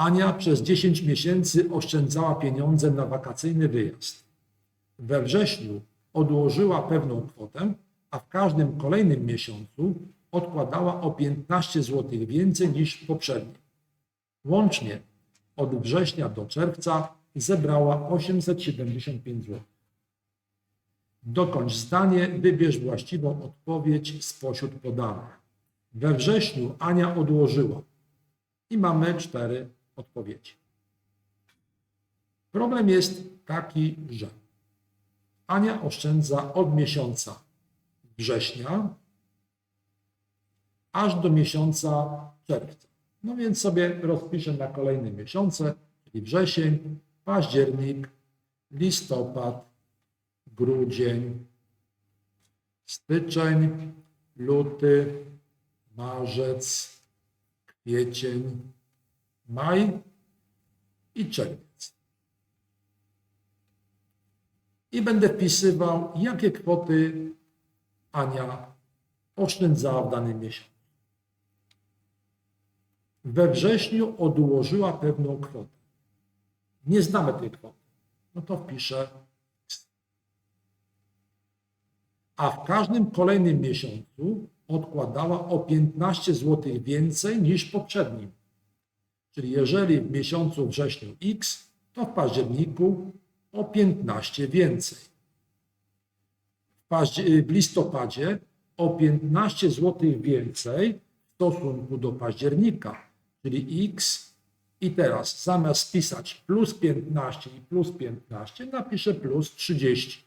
Ania przez 10 miesięcy oszczędzała pieniądze na wakacyjny wyjazd. We wrześniu odłożyła pewną kwotę, a w każdym kolejnym miesiącu odkładała o 15 zł więcej niż poprzedni. Łącznie od września do czerwca zebrała 875 zł. Dokończ zdanie, wybierz właściwą odpowiedź spośród podanych. We wrześniu Ania odłożyła i mamy cztery odpowiedzi. Problem jest taki, że Ania oszczędza od miesiąca września aż do miesiąca czerwca. No więc sobie rozpiszę na kolejne miesiące, czyli wrzesień, październik, listopad, grudzień, styczeń, luty, marzec, kwiecień, maj i czerwiec. I będę wpisywał, jakie kwoty Ania oszczędzała w danym miesiącu. We wrześniu odłożyła pewną kwotę. Nie znamy tej kwoty. No to wpiszę. A w każdym kolejnym miesiącu odkładała o 15 zł więcej niż poprzednim. Czyli jeżeli w miesiącu wrześniu X, to w październiku o 15 więcej. W, listopadzie o 15 zł więcej w stosunku do października, czyli X. I teraz zamiast pisać plus 15 i plus 15, napiszę plus 30.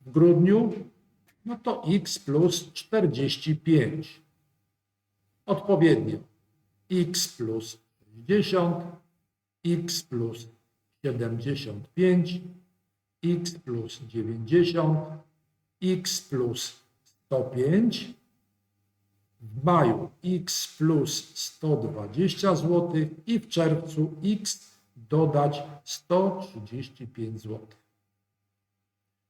W grudniu, no to X plus 45. Odpowiednio X plus 60, X plus 75, X plus 90, X plus 105, w maju X plus 120 zł i w czerwcu X dodać 135 zł.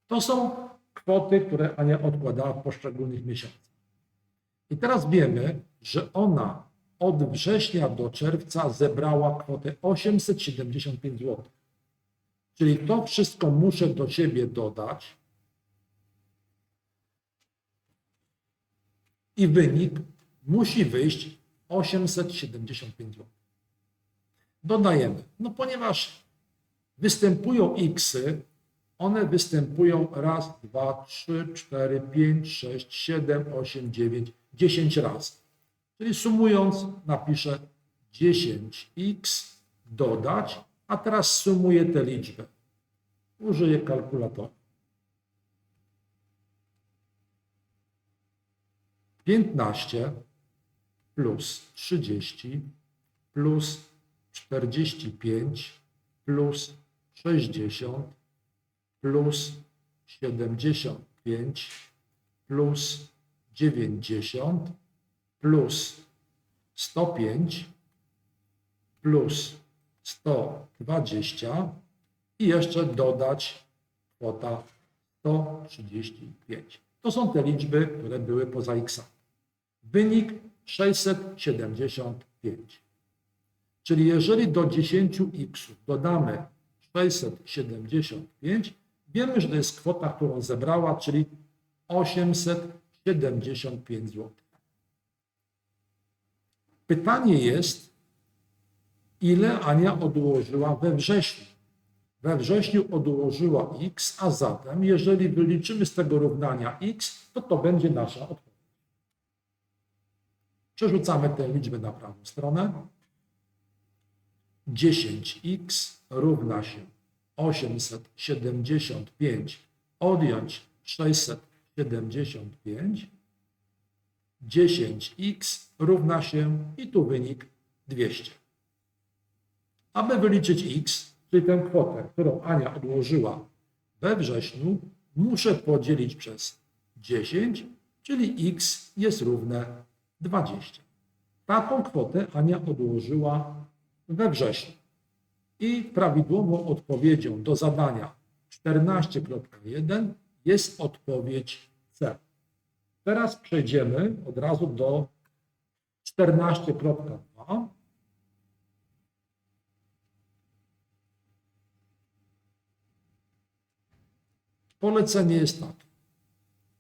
To są kwoty, które Ania odkładała w poszczególnych miesiącach. I teraz wiemy, że ona od września do czerwca zebrała kwotę 875 zł. Czyli to wszystko muszę do siebie dodać i wynik musi wyjść 875 zł. Dodajemy, no ponieważ występują xy, one występują raz, dwa, trzy, cztery, pięć, sześć, siedem, osiem, dziewięć, dziesięć razy. Czyli sumując napiszę 10x dodać, a teraz sumuję tę liczbę. Użyję kalkulatora. 15 plus 30 plus 45 plus 60 plus 75 plus 90 plus 105 plus 120 i jeszcze dodać kwota 135. To są te liczby, które były poza x. Wynik 675. Czyli jeżeli do 10x dodamy 675, wiemy, że to jest kwota, którą zebrała, czyli 875 zł. Pytanie jest, ile Ania odłożyła we wrześniu? We wrześniu odłożyła x, a zatem, jeżeli wyliczymy z tego równania x, to to będzie nasza odpowiedź. Przerzucamy tę liczbę na prawą stronę. 10x równa się 875 odjąć 675. 10x równa się i tu wynik 200. Aby wyliczyć x, czyli tę kwotę, którą Ania odłożyła we wrześniu, muszę podzielić przez 10, czyli x jest równe 20. Taką kwotę Ania odłożyła we wrześniu. I prawidłową odpowiedzią do zadania 14.1 jest odpowiedź C. Teraz przejdziemy od razu do 14.2. Polecenie jest takie.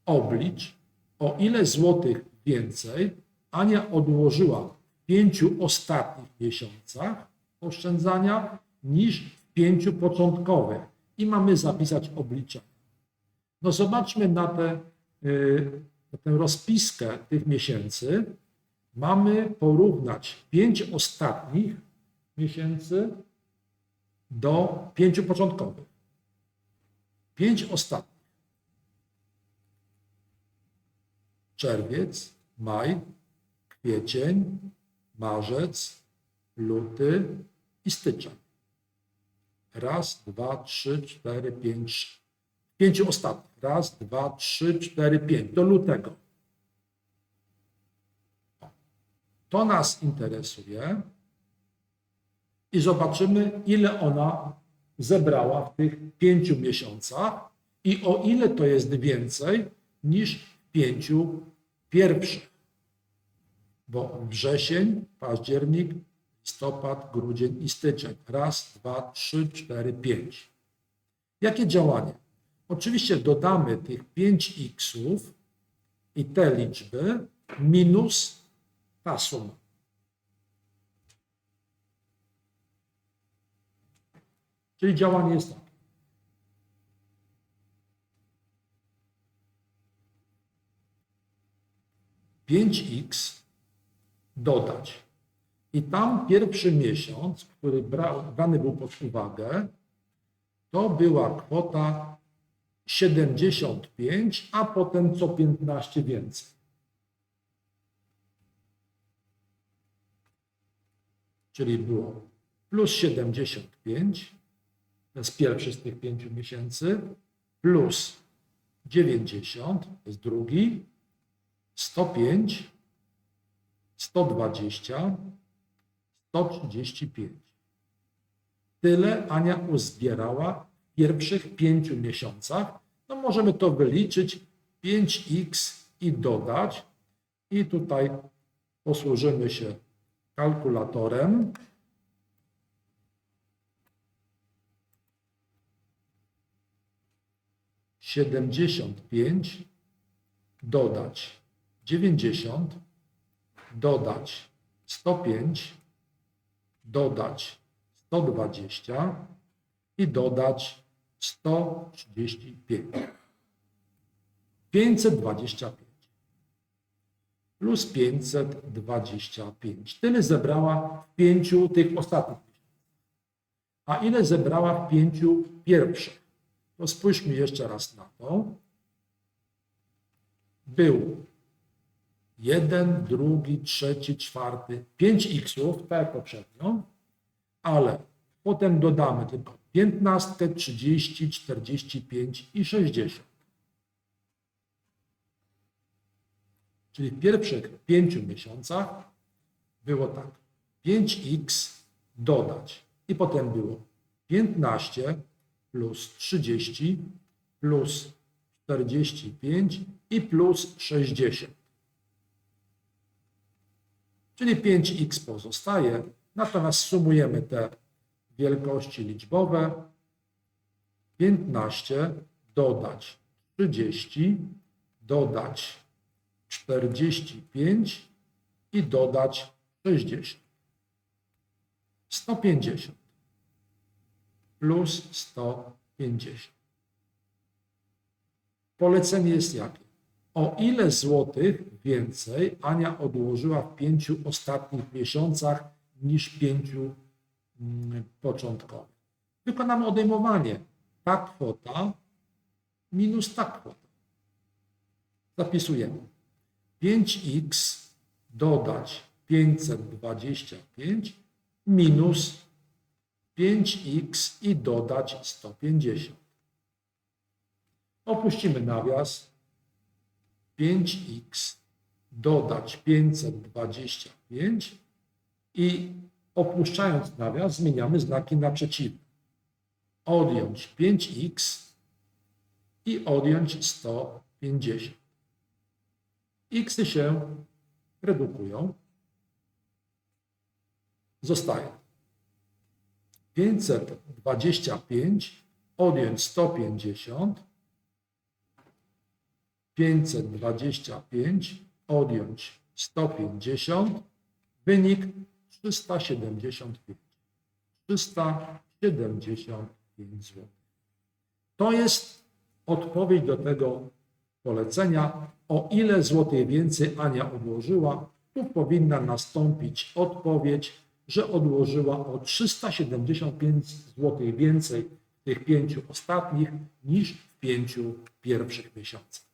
Oblicz, o ile złotych więcej Ania odłożyła w pięciu ostatnich miesiącach oszczędzania niż w pięciu początkowych. I mamy zapisać obliczenia. No zobaczmy na te y, tę rozpiskę tych miesięcy. Mamy porównać pięć ostatnich miesięcy do pięciu początkowych. Pięć ostatnich. Czerwiec, maj, kwiecień, marzec, luty i styczeń. Raz, dwa, trzy, cztery, pięć. Pięciu ostatnich. Raz, dwa, trzy, cztery, pięć. Do lutego. To nas interesuje i zobaczymy, ile ona zebrała w tych pięciu miesiącach i o ile to jest więcej niż pięciu pierwszych. Bo wrzesień, październik, listopad, grudzień i styczeń. Raz, dwa, trzy, cztery, pięć. Jakie działanie? Oczywiście dodamy tych 5 xów i te liczby minus ta suma. Czyli działanie jest takie. Pięć x dodać. I tam pierwszy miesiąc, który brany był pod uwagę, to była kwota 75, a potem co 15 więcej. Czyli było plus 75, to jest pierwszy z tych pięciu miesięcy, plus 90, to jest drugi, 105, 120, 135. Tyle Ania uzbierała pierwszych pięciu miesiącach. No możemy to wyliczyć 5x i dodać. I tutaj posłużymy się kalkulatorem. Siedemdziesiąt pięć dodać dziewięćdziesiąt dodać sto pięć dodać 120 i dodać 135. 525 plus 525. Tyle zebrała w pięciu tych ostatnich. A ile zebrała w pięciu pierwszych? To spójrzmy jeszcze raz na to. Był jeden, drugi, trzeci, czwarty, pięć xów, tak jak poprzednio, ale potem dodamy tylko 15, 30, 45 i 60. Czyli w pierwszych pięciu miesiącach było tak, 5x dodać i potem było 15 plus 30 plus 45 i plus 60. Czyli 5x pozostaje, natomiast sumujemy te wielkości liczbowe. 15 dodać 30, dodać 45 i dodać 60. 150 plus 150. Polecenie jest jakie? O ile złotych więcej Ania odłożyła w pięciu ostatnich miesiącach niż pięciu mm, początkowych? Wykonamy odejmowanie. Ta kwota minus ta kwota. Zapisujemy. 5x dodać 525 minus 5x i dodać 150. Opuścimy nawias 5x dodać 525 i opuszczając nawias zmieniamy znaki na przeciwne. Odjąć 5x i odjąć 150. x się redukują. Zostaje 525 odjąć 150 525, odjąć 150, wynik 375. 375 zł. To jest odpowiedź do tego polecenia. O ile złotych więcej Ania odłożyła, tu powinna nastąpić odpowiedź, że odłożyła o 375 zł więcej w tych pięciu ostatnich niż w pięciu pierwszych miesiącach.